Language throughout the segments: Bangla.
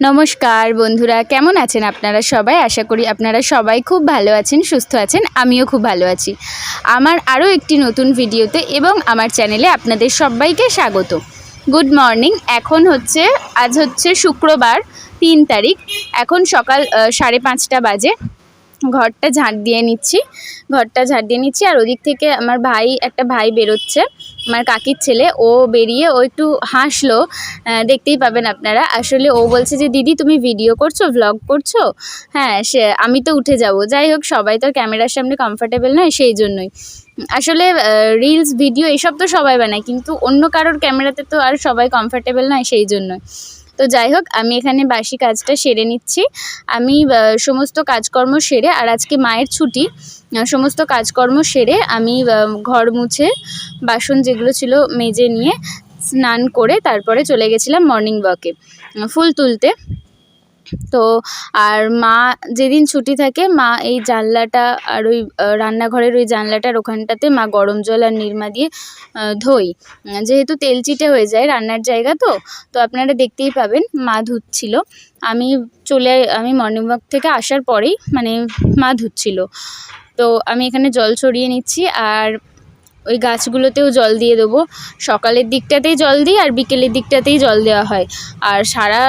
নমস্কার বন্ধুরা, কেমন আছেন আপনারা সবাই? আশা করি আপনারা সবাই খুব ভালো আছেন, সুস্থ আছেন, আমিও খুব ভালো আছি। আমার আরও একটি নতুন ভিডিওতে এবং আমার চ্যানেলে আপনাদের সবাইকে স্বাগত। গুড মর্নিং, এখন হচ্ছে, আজ হচ্ছে শুক্রবার, তিন তারিখ। এখন সকাল সাড়ে পাঁচটা বাজে। ঘরটা ঝাঁট দিয়ে নিচ্ছি, ঘরটা ঝাঁট দিয়ে নিচ্ছি। আর ওদিক থেকে আমার ভাই, একটা ভাই বেরোচ্ছে। আমার কাকির ছেলে, ও বেরিয়ে ও একটু হাসলো। দেখতেই পাবেন আপনারা। আসলে ও বলছে যে, দিদি, তুমি ভিডিও করছ ভ্লগ করছ? হ্যাঁ সে, আমি তো উঠে যাব। যাই হোক, সবাই তো ক্যামেরার সামনে কমফর্টেবল নয়, সেই জন্যই। আসলে রিলস ভিডিও এসব তো সবাই বানায়, কিন্তু অন্য কারোর ক্যামেরাতে তো আর সবাই কমফর্টেবল নয়, সেই জন্যই। তো যাই হোক, আমি এখানে বাসি কাজটা সেরে নিচ্ছি। আমি সমস্ত কাজকর্ম সেরে, আর আজকে মায়ের ছুটি সমস্ত কাজকর্ম সেরে আমি ঘর মুছে বাসন যেগুলো ছিল মেজে নিয়ে স্নান করে তারপরে চলে গেছিলাম মর্নিং ওয়াকে ফুল তুলতে। তো আর মা যেদিন ছুটি থাকে, মা এই জানলাটা আর ওই রান্নাঘরের ওই জানলাটার ওখানটাতে মা গরম জল আর নিরমা দিয়ে ধোই। যেহেতু তেলচিটে হয়ে যায় রান্নার জায়গা তো তো আপনারা দেখতেই পাবেন মা ধুচ্ছিল। আমি চলে, আমি মর্নিং ওয়াক থেকে আসার পরেই মানে মা ধুচ্ছিল। তো আমি এখানে জল ছড়িয়ে নিচ্ছি আর ওই গাছগুলোতেও জল দিয়ে দেবো। সকালের দিকটাতেই জল দিই আর বিকেলের দিকটাতেই জল দেওয়া হয়। আর সারা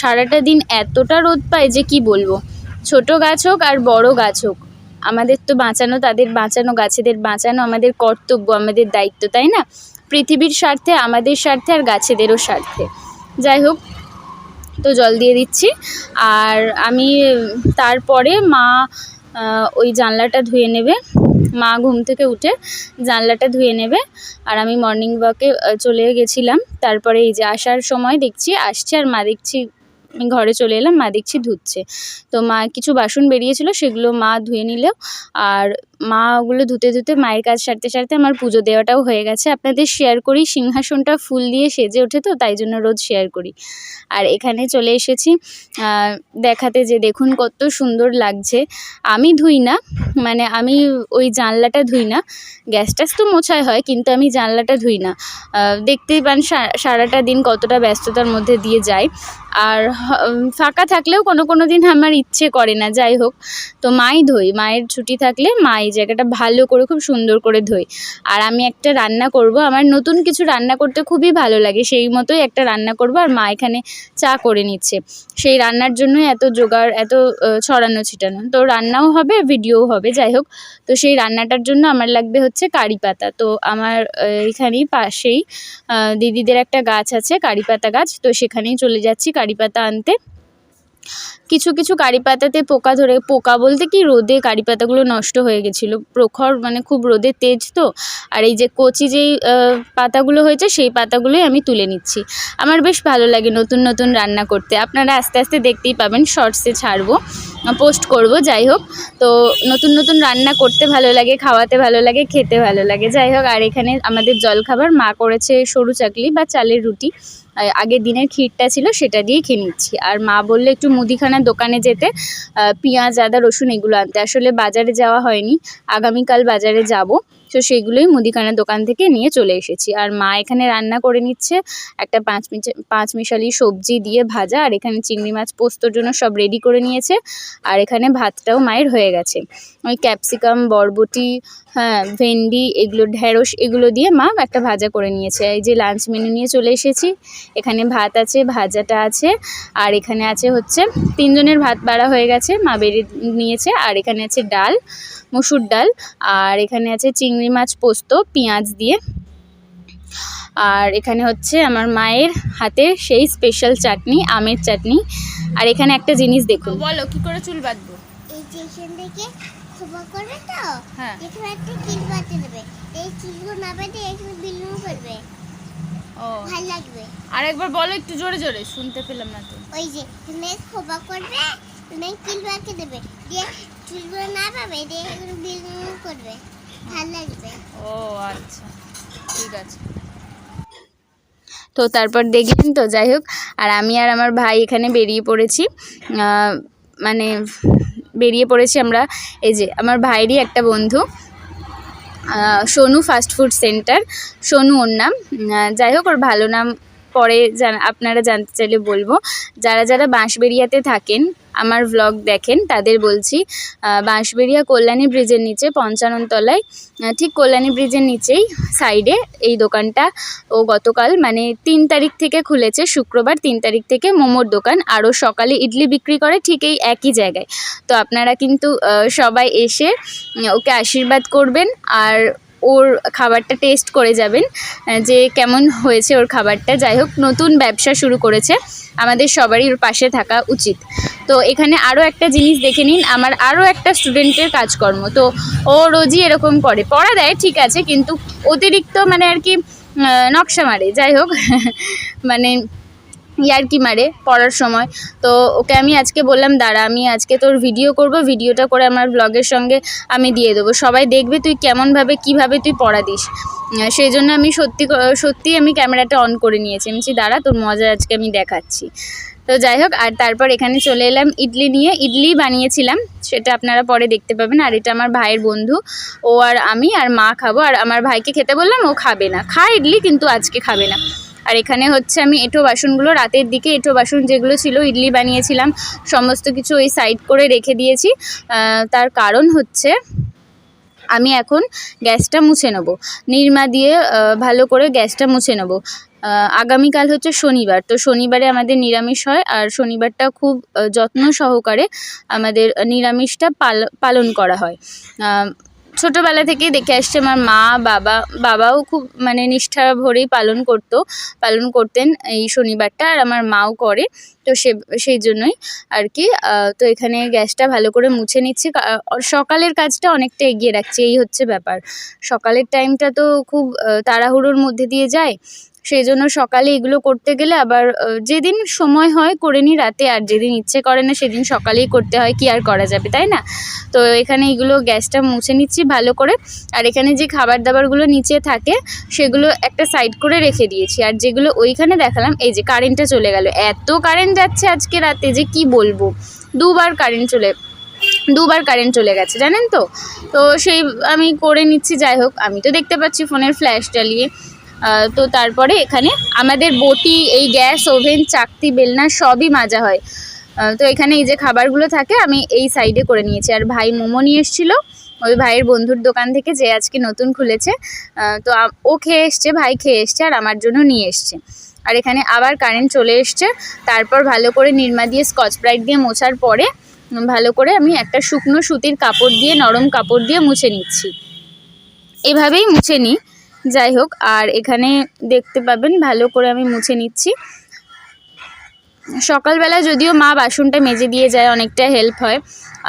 সারাটা দিন এতটা রোদ পায় যে কি বলব? ছোট গাছ হোক আর বড় গাছ হোক। আমাদের তো বাঁচানো, তাদের বাঁচানো, গাছেদের বাঁচানো আমাদের কর্তব্য, আমাদের দায়িত্ব, তাই না? পৃথিবীর স্বার্থে, আমাদের স্বার্থে আর গাছেদেরও স্বার্থে। যাই হোক, তো জল দিয়ে দিচ্ছি। আর আমি তারপরে মা ওই জানলাটা ধুয়ে নেবে। মা ঘুম থেকে উঠে জানলাটা ধুয়ে নেবে। আর আমি মর্নিং ওয়াকে চলে গেছিলাম। তারপরে এই যে আসার সময় দেখছি, আসছে আর মা দেখছি ঘরে চলে এলাম, মা দেখছি ধুচ্ছে। তো মা কিছু বাসন বেরিয়েছিল, সেগুলো মা ধুয়ে নিলেও আর মা ওগুলো ধুতে ধুতে মায়ের কাজ সারতে সারতে আমার পুজো দেওয়াটাও হয়ে গেছে। আপনাদের শেয়ার করি, সিংহাসনটা ফুল দিয়ে সেজে ওঠে তো, তাই জন্য রোজ শেয়ার করি। আর এখানে চলে এসেছি দেখাতে যে দেখুন কত সুন্দর লাগছে। আমি ধুই না মানে আমি ওই জানলাটা ধুই না। গ্যাস ট্যাস তো মোছাই হয়, কিন্তু আমি জানলাটা ধুই না। দেখতেই পান সারাটা দিন কতটা ব্যস্ততার মধ্যে দিয়ে যায়। আর ফাঁকা থাকলেও কোনো কোনো দিন আমার ইচ্ছে করে না, যাই হোক। তো মাই ধোই, মায়ের ছুটি থাকলে মা এই জায়গাটা ভালো করে, খুব সুন্দর করে ধোই। আর আমি একটা রান্না করব, আমার নতুন কিছু রান্না করতে খুবই ভালো লাগে, সেই মতোই একটা রান্না করব আর মা এখানে চা করে নিচ্ছে। সেই রান্নার জন্যই এত জোগাড়, এত ছড়ানো ছিটানো। তো রান্নাও হবে, ভিডিওও হবে, যাই হোক। তো সেই রান্নাটার জন্য আমার লাগবে হচ্ছে কারি পাতা। তো আমার এখানেই পাশেই দিদিদের একটা গাছ আছে, কারি পাতা গাছ। তো সেখানেই চলে যাচ্ছি কারি পাতা আনতে। কিছু কিছু কারি পাতাতে পোকা ধরে, পোকা বলতে কি রোদে কারি পাতাগুলো নষ্ট হয়ে গেছিল। প্রখর মানে খুব রোদের তেজ তো। আর এই যে কচি যেই পাতাগুলো হয়েছে, সেই পাতাগুলোই আমি তুলে নিচ্ছি। আমার বেশ ভালো লাগে নতুন নতুন রান্না করতে। আপনারা আস্তে আস্তে দেখতেই পাবেন, শর্টসে ছাড়বো, পোস্ট করব, যাই হোক। তো নতুন নতুন রান্না করতে ভালো লাগে, খাওয়াতে ভালো লাগে, খেতে ভালো লাগে। যাই হোক, আর এখানে আমাদের জলখাবার, মা করেছে সরু চাকলি বা চালের রুটি। আগের দিনের ক্ষীরটা ছিল, সেটা দিয়ে খেয়ে নিচ্ছি। আর মা বললে, একটু মুদিখানার দোকানে যেতে পেঁয়াজ, আদা, রসুন এগুলো আনতে। আসলে বাজারে যাওয়া হয়নি, আগামীকাল বাজারে যাব। তো সেগুলোই মুদিখানার দোকান থেকে নিয়ে চলে এসেছি। আর মা এখানে রান্না করে নিচ্ছে একটা পাঁচ পাঁচ মিশালি সবজি দিয়ে ভাজা, আর এখানে চিংড়ি মাছ পোস্তর জন্য সব রেডি করে নিয়েছে। আর এখানে ভাতটাও মায়ের হয়ে গেছে। ওই ক্যাপসিকাম বরবটি হ্যাঁ ভেন্ডি, এগুলো ঢ্যাঁড়স এগুলো দিয়ে মা একটা ভাজা করে নিয়েছে। এই যে লাঞ্চ মেনু নিয়ে চলে এসেছি। এখানে ভাত আছে, ভাজাটা আছে, আর এখানে আছে হচ্ছে তিনজনের ভাত বাড়া হয়ে গেছে, মা বেড়ে নিয়েছে। আর এখানে আছে ডাল, মসুর ডাল, আর এখানে আছে চিংড়ি মাছ পোস্ত পেঁয়াজ দিয়ে। আর এখানে হচ্ছে আমার মায়ের হাতে সেই স্পেশাল চাটনি আমের চাটনি। আর এখানে একটা জিনিস দেখুন। বলো কি করে চুল বাঁধবো? এই যে এখান থেকে খোপা করে তো হ্যাঁ। এখানে একটা কিল বাঁধতে দেবে। এই কিলগুলো না বেঁধে এখানে বিল্ডিং করবে। ও। ভালো লাগবে। আর একবার বলো একটু জোরে জোরে শুনতে পেলাম না তো। ওই যে এখানে খোপা করবে এখানে কিল বাঁধতে দেবে। দিয়ে চুলগুলো না পাবে দিয়ে ও আচ্ছা। ঠিক আছে। তো তারপর দেখলেন তো যাই হোক আর আমি আর আমার ভাই এখানে বেরিয়ে পড়েছি। মানে বেরিয়ে পড়েছি আমরা এই যে আমার ভাইয়েরই একটা বন্ধু Sonu fast food centre Sonu ওর নাম। যাই হোক ওর ভালো নাম পরে জান- আপনারা জানতে চাইলে বলব। যারা যারা বাঁশবেড়িয়াতে থাকেন আমার ভ্লগ দেখেন, তাদের বলছি বাঁশবেড়িয়া কল্যাণী ব্রিজের নিচে, পঞ্চাননতলায় ঠিক কল্যাণী ব্রিজের নিচেই সাইডে এই দোকানটা। ও গতকাল মানে তিন তারিখ থেকে খুলেছে, শুক্রবার তিন তারিখ থেকে মোমোর দোকান। আরও সকালে ইডলি বিক্রি করে ঠিক এই একই জায়গায়। তো আপনারা কিন্তু সবাই এসে ওকে আশীর্বাদ করবেন। আর ওর খাবারটা টেস্ট করে যাবেন যে কেমন হয়েছে ওর খাবারটা। যাই হোক, নতুন ব্যবসা শুরু করেছে, আমাদের সবারই ওর পাশে থাকা উচিত। তো এখানে আরও একটা জিনিস দেখে নিন, আমার আরও একটা স্টুডেন্টের কাজকর্ম। তো ও রোজই এরকম করে, পড়া দেয়, ঠিক আছে, কিন্তু অতিরিক্ত মানে আর কি নকশা মারে। যাই হোক মানে ইয়ার্কি মারে পড়ার সময়। তো ওকে আমি আজকে বললাম, দাঁড়া, আমি আজকে তোর ভিডিও করব ভিডিওটা করে আমার ব্লগের সঙ্গে আমি দিয়ে দেবো। সবাই দেখবে তুই কেমনভাবে, কীভাবে তুই পড়া দিস। সেই জন্য আমি সত্যি সত্যি আমি ক্যামেরাটা অন করে নিয়েছি। আমি দাঁড়া, তোর মজা আজকে আমি দেখাচ্ছি। তো যাই হোক, আর তারপর এখানে চলে এলাম ইডলি নিয়ে। ইডলি বানিয়েছিলাম, সেটা আপনারা পরে দেখতে পাবেন। আর এটা আমার ভাইয়ের বন্ধু, ও আর আমি আর মা খাব। আর আমার ভাইকে খেতে বললাম, ও খাবে না। খায় ইডলি, কিন্তু আজকে খাবে না। আর এখানে হচ্ছে আমি এঁটো বাসনগুলো, রাতের দিকে এঁটো বাসন যেগুলো ছিল, ইডলি বানিয়েছিলাম, সমস্ত কিছু ওই সাইড করে রেখে দিয়েছি। তার কারণ হচ্ছে আমি এখন গ্যাসটা মুছে নেব। নিরমা দিয়ে ভালো করে গ্যাসটা মুছে নেব। আগামীকাল হচ্ছে শনিবার, তো শনিবারে আমাদের নিরামিষ হয় আর শনিবারটা খুব যত্ন সহকারে আমাদের নিরামিষটা পাল, পালন করা হয়। ছোটোবেলা থেকেই দেখে আসছে, আমার মা, বাবা, বাবাও খুব মানে নিষ্ঠা ভরেই পালন করত, পালন করতেন এই শনিবারটা, আর আমার মাও করে, তো সে, সেই জন্যই আর কি। তো এখানে গ্যাসটা ভালো করে মুছে নিচ্ছি সকালের কাজটা অনেকটা এগিয়ে রাখছি, এই হচ্ছে ব্যাপার। সকালের টাইমটা তো খুব তাড়াহুড়োর মধ্যে দিয়ে যায় সেই জন্য সকালে এগুলো করতে গেলে আবার যেদিন সময় হয় করে নিই রাতে, আর যেদিন ইচ্ছে করে না সেদিন সকালেই করতে হয়, কি আর করা যাবে, তাই না? তো এখানে এগুলো গ্যাসটা মুছে নিচ্ছি ভালো করে, আর এখানে যে খাবার দাবারগুলো নিচে থাকে সেগুলো একটা সাইড করে রেখে দিয়েছি, আর যেগুলো ওইখানে দেখালাম, এই যে কারেন্টটা চলে গেল, এত কারেন্ট যাচ্ছে আজকে রাতে যে কি বলব? দুবার কারেন্ট চলে, দুবার কারেন্ট চলে গেছে, জানেন তো? তো সেই আমি করে নিচ্ছি, যাই হোক, আমি তো দেখতে পাচ্ছি ফোনের ফ্ল্যাশ জ্বালিয়ে। তো তারপরে এখানে আমাদের বটি, এই গ্যাস, ওভেন, চাকতি, বেলনা সবই মাজা হয়। তো এখানে এই যে খাবারগুলো থাকে, আমি এই সাইডে করে নিয়েছি। আর ভাই মোমো নিয়ে এসেছিল। ওই ভাইয়ের বন্ধুর দোকান থেকে যে আজকে নতুন খুলেছে। তো ও খেয়ে এসছে, ভাই খেয়ে এসছে, আর আমার জন্য নিয়ে এসছে। আর এখানে আবার কারেন্ট চলে এসছে। তারপর ভালো করে নির্মা দিয়ে স্কচ ব্রাইট দিয়ে মোছার পরে ভালো করে আমি একটা শুকনো সুতির কাপড় দিয়ে, নরম কাপড় দিয়ে মুছে নিচ্ছি। এভাবেই মুছে নিই। যাই হোক, আর এখানে দেখতে পাবেন, ভালো করে আমি মুছে নিচ্ছি। সকালবেলা যদিও মা বাসনটা মেজে দিয়ে যায়, অনেকটা হেল্প হয়।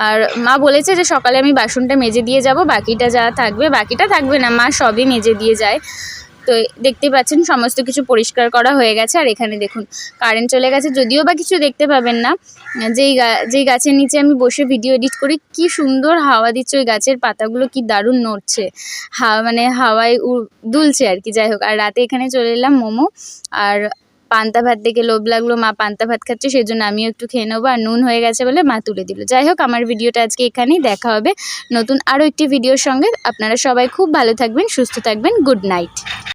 আর মা বলেছে যে সকালে আমি বাসনটা মেজে দিয়ে যাব, বাকিটা যা থাকবে, বাকিটা থাকবে না, মা সবই মেজে দিয়ে যায়। তো দেখতে পাচ্ছেন, সমস্ত কিছু পরিষ্কার করা হয়ে গেছে। আর এখানে দেখুন কারেন্ট চলে গেছে। যদিও বা কিছু দেখতে পাবেন না, যেই গা- যেই গাছের নিচে আমি বসে ভিডিও এডিট করি, কি সুন্দর হাওয়া দিচ্ছে ওই গাছের পাতাগুলো, কি দারুণ নড়ছে। হাওয়া মানে হাওয়ায় দুলছে আর কি, যাই হোক। আর রাতে এখানে চলে এলাম মোমো। আর পান্তা ভাত দেখে লোভ লাগল, মা পান্তা ভাত খাচ্ছে সেই জন্য আমিও একটু খেয়ে নেব। আর নুন হয়ে গেছে বলে মা তুলে দিল। যাই হোক, আমার ভিডিওটা আজকে এখানেই দেখা হবে। নতুন আরও একটি ভিডিওর সঙ্গে। আপনারা সবাই খুব ভালো থাকবেন, সুস্থ থাকবেন। Good night.